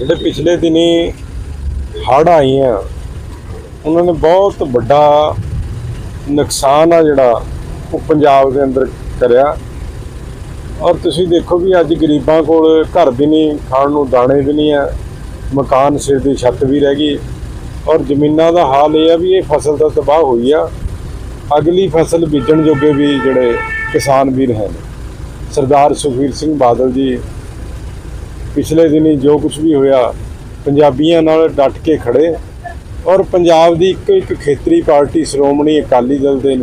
ਜਿਹੜੇ ਪਿਛਲੇ ਦਿਨੀ ਹੜ੍ਹ ਆਈਆਂ, ਉਹਨਾਂ ਨੇ ਬਹੁਤ ਵੱਡਾ ਨੁਕਸਾਨ ਆ ਜਿਹੜਾ ਉਹ ਪੰਜਾਬ ਦੇ ਅੰਦਰ ਕਰਿਆ। ਔਰ ਤੁਸੀਂ ਦੇਖੋ ਵੀ ਅੱਜ ਗਰੀਬਾਂ ਕੋਲ ਘਰ ਵੀ ਨਹੀਂ, ਖਾਣ ਨੂੰ ਦਾਣੇ ਵੀ ਨਹੀਂ ਆ, ਮਕਾਨ ਸਿਰ ਦੀ ਛੱਤ ਵੀ ਰਹਿ ਗਈ। ਔਰ ਜ਼ਮੀਨਾਂ ਦਾ ਹਾਲ ਇਹ ਆ ਵੀ ਇਹ ਫਸਲ ਤਾਂ ਤਬਾਹ ਹੋਈ ਆ। ਅਗਲੀ ਫਸਲ ਬੀਜਣ ਜੋਗੇ ਵੀ ਜਿਹੜੇ ਕਿਸਾਨ ਵੀਰ ਹਨ, ਸਰਦਾਰ ਸੁਖਬੀਰ ਸਿੰਘ ਬਾਦਲ ਜੀ ਪਿਛਲੇ ਦਿਨੀ ਜੋ ਕੁਝ ਵੀ ਹੋਇਆ, ਪੰਜਾਬੀਆਂ ਨਾਲ ਡਟ ਕੇ ਖੜੇ ਔਰ ਪੰਜਾਬ ਦੀ ਇੱਕ ਇੱਕ ਖੇਤਰੀ ਪਾਰਟੀ ਸ਼੍ਰੋਮਣੀ ਅਕਾਲੀ ਦਲ ਦੇ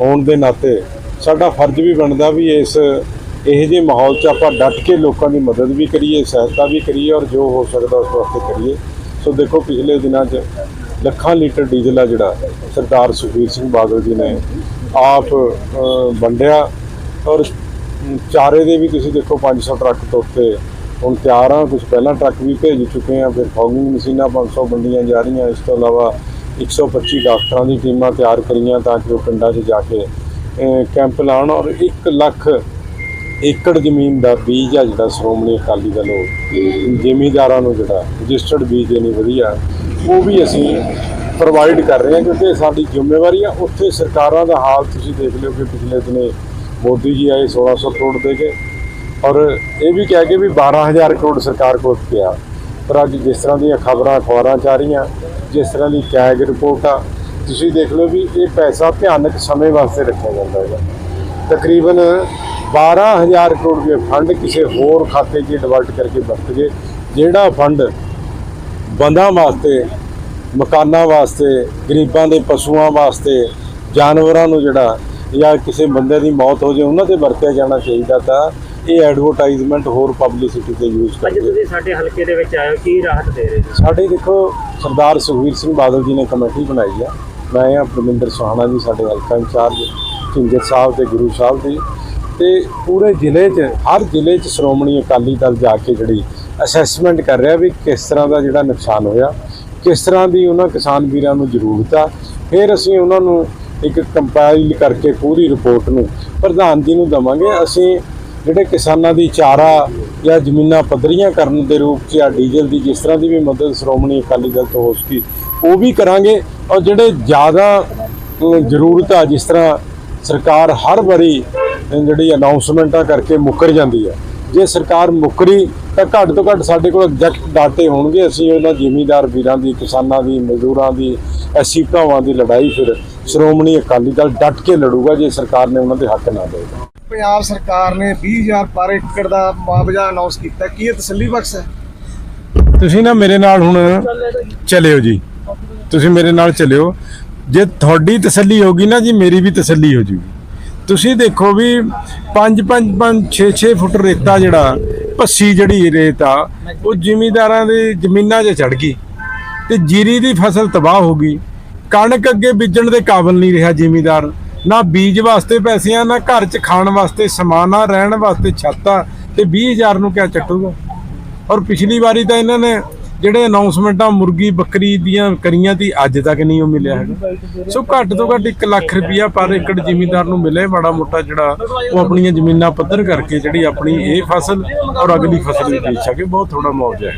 ਹੋਣ ਦੇ ਨਾਤੇ, ਸਾਡਾ ਫਰਜ਼ ਵੀ ਬਣਦਾ ਵੀ ਇਸ ਇਹੋ ਜਿਹੇ ਮਾਹੌਲ 'ਚ ਆਪਾਂ ਡਟ ਕੇ ਲੋਕਾਂ ਦੀ ਮਦਦ ਵੀ ਕਰੀਏ, ਸਹਾਇਤਾ ਵੀ ਕਰੀਏ ਔਰ ਜੋ ਹੋ ਸਕਦਾ ਉਸ ਵਾਸਤੇ ਕਰੀਏ। ਸੋ ਦੇਖੋ ਪਿਛਲੇ ਦਿਨਾਂ 'ਚ ਲੱਖਾਂ ਲੀਟਰ ਡੀਜ਼ਲ ਆ ਜਿਹੜਾ ਸਰਦਾਰ ਸੁਖਬੀਰ ਸਿੰਘ ਬਾਦਲ ਜੀ ਨੇ ਆਪ ਵੰਡਿਆ ਔਰ ਚਾਰੇ ਦੇ ਵੀ ਤੁਸੀਂ ਦੇਖੋ 500 ਟਰੱਕ ਤੋਂ ਉੱਤੇ ਹੁਣ ਤਿਆਰ ਆ ਕੁਝ ਪਹਿਲਾਂ ਟਰੱਕ ਵੀ ਭੇਜ ਚੁੱਕੇ ਆ ਫਿਰ ਫੌਗਿੰਗ ਮਸ਼ੀਨਾਂ 500 ਵੰਡੀਆਂ ਜਾ ਰਹੀਆਂ, ਇਸ ਤੋਂ ਇਲਾਵਾ 125 ਡਾਕਟਰਾਂ ਦੀ ਟੀਮਾਂ ਤਿਆਰ ਕਰੀਆਂ ਤਾਂ ਕਿ ਉਹ ਪਿੰਡਾਂ 'ਚ ਜਾ ਕੇ ਕੈਂਪ ਲਾਉਣ ਔਰ 1 ਲੱਖ ਏਕੜ ਜ਼ਮੀਨ ਦਾ ਬੀਜ ਆ ਜਿਹੜਾ ਸ਼੍ਰੋਮਣੀ ਅਕਾਲੀ ਦਲ ਉਹ, ਜ਼ਿਮੀਦਾਰਾਂ ਨੂੰ ਜਿਹੜਾ ਰਜਿਸਟਰਡ ਬੀਜ ਦੇਣੀ ਵਧੀਆ, ਉਹ ਵੀ ਅਸੀਂ ਪ੍ਰੋਵਾਈਡ ਕਰ ਰਹੇ ਹਾਂ ਕਿਉਂਕਿ ਸਾਡੀ ਜ਼ਿੰਮੇਵਾਰੀ ਆ। ਉੱਥੇ ਸਰਕਾਰਾਂ ਦਾ ਹਾਲ ਤੁਸੀਂ ਦੇਖ ਲਿਓ ਕਿ ਪਿਛਲੇ ਦਿਨੇ ਮੋਦੀ ਜੀ ਆਏ 1600 ਕਰੋੜ ਦੇ ਕੇ ਔਰ ਇਹ ਵੀ ਕਹਿ ਕੇ ਵੀ 12000 ਕਰੋੜ ਸਰਕਾਰ ਕੋਲ ਪਿਆ ਪਰ ਅੱਜ ਜਿਸ ਤਰ੍ਹਾਂ ਦੀਆਂ ਖਬਰਾਂ ਅਖਬਾਰਾਂ ਚ ਆ ਰਹੀਆਂ, ਜਿਸ ਤਰ੍ਹਾਂ ਦੀ ਕੈਗ ਰਿਪੋਰਟ ਆ, ਤੁਸੀਂ ਦੇਖ ਲਓ ਵੀ ਇਹ ਪੈਸਾ ਭਿਆਨਕ ਸਮੇਂ ਵਾਸਤੇ ਰੱਖਿਆ ਜਾਂਦਾ ਹੈਗਾ। ਤਕਰੀਬਨ 12000 ਕਰੋੜ ਰੁਪਏ ਫੰਡ ਕਿਸੇ ਹੋਰ ਖਾਤੇ 'ਚ ਡਿਵਰਟ ਕਰਕੇ ਵਰਤ ਗਏ, ਜਿਹੜਾ ਫੰਡ ਬੰਦਾਂ ਵਾਸਤੇ, ਮਕਾਨਾਂ ਵਾਸਤੇ, ਗਰੀਬਾਂ ਦੇ ਪਸ਼ੂਆਂ ਵਾਸਤੇ, ਜਾਨਵਰਾਂ ਨੂੰ ਜਿਹੜਾ ਜਾਂ ਕਿਸੇ ਬੰਦੇ ਦੀ ਮੌਤ ਹੋ ਜਾਏ ਉਹਨਾਂ ਤੇ ਵਰਤਿਆ ਜਾਣਾ ਚਾਹੀਦਾ ਤਾਂ ਇਹ ਐਡਵਰਟਾਈਜ਼ਮੈਂਟ ਹੋਰ ਪਬਲਿਸਿਟੀ ਤੇ ਯੂਜ਼ ਅੱਜ ਕਰਦੇ। ਤੁਸੀਂ ਸਾਡੇ ਹਲਕੇ ਦੇ ਵਿੱਚ ਆਏ ਹੋ ਕੀ ਰਾਹਤ ਦੇ ਰਹੇ ਜੀ ਸਾਡੇ ਦੇਖੋ ਸਰਦਾਰ ਸੁਖਵੀਰ ਸਿੰਘ ਬਾਦਲ ਜੀ ਨੇ ਕਮੇਟੀ ਬਣਾਈ ਆ। ਮੈਂ ਆ ਪ੍ਰਮਿੰਦਰ ਸੁਹਾਣਾ ਜੀ ਸਾਡੇ ਹਲਕਾ ਇੰਚਾਰਜ ਝਿੰਜਰ ਸਾਹਿਬ ਤੇ ਗੁਰੂ ਸਾਹਿਬ ਦੀ ਤੇ ਪੂਰੇ ਜ਼ਿਲ੍ਹੇ 'ਚ ਹਰ ਜ਼ਿਲ੍ਹੇ 'ਚ ਸ਼੍ਰੋਮਣੀ ਅਕਾਲੀ ਦਲ ਜਾ ਕੇ ਜਿਹੜੀ ਅਸੈਸਮੈਂਟ ਕਰ ਰਿਹਾ ਵੀ ਕਿਸ ਤਰ੍ਹਾਂ ਦਾ ਜਿਹੜਾ ਨੁਕਸਾਨ ਹੋਇਆ। ਕਿਸ ਤਰ੍ਹਾਂ ਦੀ ਉਹਨਾਂ ਕਿਸਾਨ ਵੀਰਾਂ ਨੂੰ ਜ਼ਰੂਰਤ ਆ। ਫਿਰ ਅਸੀਂ ਉਹਨਾਂ ਨੂੰ ਇੱਕ ਕੰਪਾਈਲ ਕਰਕੇ ਪੂਰੀ ਰਿਪੋਰਟ ਨੂੰ ਪ੍ਰਧਾਨ ਜੀ ਨੂੰ ਦਵਾਂਗੇ। ਅਸੀਂ ਜਿਹੜੇ ਕਿਸਾਨਾਂ ਦੀ ਚਾਰਾ ਜਾਂ ਜ਼ਮੀਨਾਂ ਪੱਧਰੀਆਂ ਕਰਨ ਦੇ ਰੂਪ 'ਚ ਜਾਂ ਡੀਜ਼ਲ ਦੀ ਜਿਸ ਤਰ੍ਹਾਂ ਦੀ ਵੀ ਮਦਦ ਸ਼੍ਰੋਮਣੀ ਅਕਾਲੀ ਦਲ ਤੋਂ ਹੋ ਸਕੀ ਉਹ ਵੀ ਕਰਾਂਗੇ। ਔਰ ਜਿਹੜੇ ਜ਼ਿਆਦਾ ਜ਼ਰੂਰਤ ਆ ਜਿਸ ਤਰ੍ਹਾਂ ਸਰਕਾਰ ਹਰ ਵਾਰੀ ਅਮ, ਜਿਹੜੀ ਅਨਾਉਂਸਮੈਂਟਾਂ ਕਰਕੇ ਮੁੱਕਰ ਜਾਂਦੀ ਹੈ ਜੇ ਸਰਕਾਰ ਮੁੱਕਰੀ ਤਾਂ ਘੱਟ ਤੋਂ ਘੱਟ ਸਾਡੇ ਕੋਲ ਐਗਜ਼ੈਕਟ ਡਾਟੇ ਹੋਣਗੇ। ਅਸੀਂ ਉਹਨਾਂ ਜ਼ਿਮੀਂਦਾਰ ਵੀਰਾਂ ਦੀ ਕਿਸਾਨਾਂ ਦੀ ਮਜ਼ਦੂਰਾਂ ਦੀ ਐਸੀ ਭਰਾਵਾਂ ਦੀ ਲੜਾਈ ਫਿਰ ਸ਼੍ਰੋਮਣੀ ਅਕਾਲੀ ਦਲ ਡਟ ਕੇ ਲੜੂਗਾ ਜੇ ਸਰਕਾਰ ਨੇ ਉਹਨਾਂ ਦੇ ਹੱਕ ਨਾ ਦੇਗਾ ਪੰਜਾਬ ਸਰਕਾਰ ਨੇ 20000 ਪਰ ਏਕੜ ਦਾ ਮੁਆਵਜ਼ਾ ਅਨਾਉਂਸ ਕੀਤਾ। ਕੀ ਇਹ ਤਸੱਲੀ ਬਖਸ਼ ਹੈ? ਤੁਸੀਂ ਨਾ ਮੇਰੇ ਨਾਲ ਹੁਣ ਚੱਲਿਓ ਜੀ। ਤੁਸੀਂ ਮੇਰੇ ਨਾਲ ਚੱਲਿਓ। ਜੇ ਤੁਹਾਡੀ ਤਸੱਲੀ ਹੋਗੀ ਨਾ ਜੀ, ਮੇਰੀ ਵੀ ਤਸੱਲੀ ਹੋ ਜੂਗੀ। ਤੁਸੀਂ ਦੇਖੋ ਵੀ 5 5 5 6 6 ਫੁੱਟ ਰੇਤਾ ਜਿਹੜਾ ਪੱਸੀ ਜਿਹੜੀ ਰੇਤ ਆ, ਉਹ ਜ਼ਿਮੀਂਦਾਰਾਂ ਦੀ ਜ਼ਮੀਨਾਂ 'ਚ ਚੜ ਗਈ। ਤੇ ਜੀਰੀ ਦੀ ਫਸਲ ਤਬਾਹ ਹੋ ਗਈ। ਕਣਕ ਅੱਗੇ ਬੀਜਣ ਦੇ ਕਾਬਲ ਨਹੀਂ ਰਿਹਾ ਜ਼ਿਮੀਂਦਾਰ। ਨਾ ਬੀਜ ਵਾਸਤੇ ਪੈਸੇ ਆ ਨਾ ਘਰ 'ਚ ਖਾਣ ਵਾਸਤੇ ਸਮਾਨ ਆ ਰਹਿਣ ਵਾਸਤੇ ਛੱਤ ਆ ਤੇ 20000 ਨੂੰ ਕਿਆ ਚੱਟੂਗਾ ਔਰ ਪਿਛਲੀ ਵਾਰੀ ਤਾਂ ਇਹਨਾਂ ਨੇ ਜਿਹੜੇ ਅਨਾਉਂਸਮੈਂਟਾਂ ਮੁਰਗੀ ਬੱਕਰੀ ਦੀਆਂ ਕਰੀਆਂ ਤੀ, ਅੱਜ ਤੱਕ ਨਹੀਂ ਉਹ ਮਿਲਿਆ ਹੈਗਾ। ਸੋ ਘੱਟ ਤੋਂ ਘੱਟ 1 ਲੱਖ ਰੁਪਇਆ ਪਰ ਏਕੜ ਜ਼ਿਮੀਂਦਾਰ ਨੂੰ ਮਿਲੇ ਬੜਾ ਮੋਟਾ ਜਿਹੜਾ ਉਹ ਆਪਣੀਆਂ ਜ਼ਮੀਨਾਂ ਪੱਧਰ ਕਰਕੇ ਜਿਹੜੀ ਆਪਣੀ ਇਹ ਫਸਲ ਔਰ ਅਗਲੀ ਫਸਲ ਵੀ ਬੀਜ ਸਕੇ ਬਹੁਤ ਥੋੜਾ ਮੁਆਵਜ਼ਾ ਹੈ।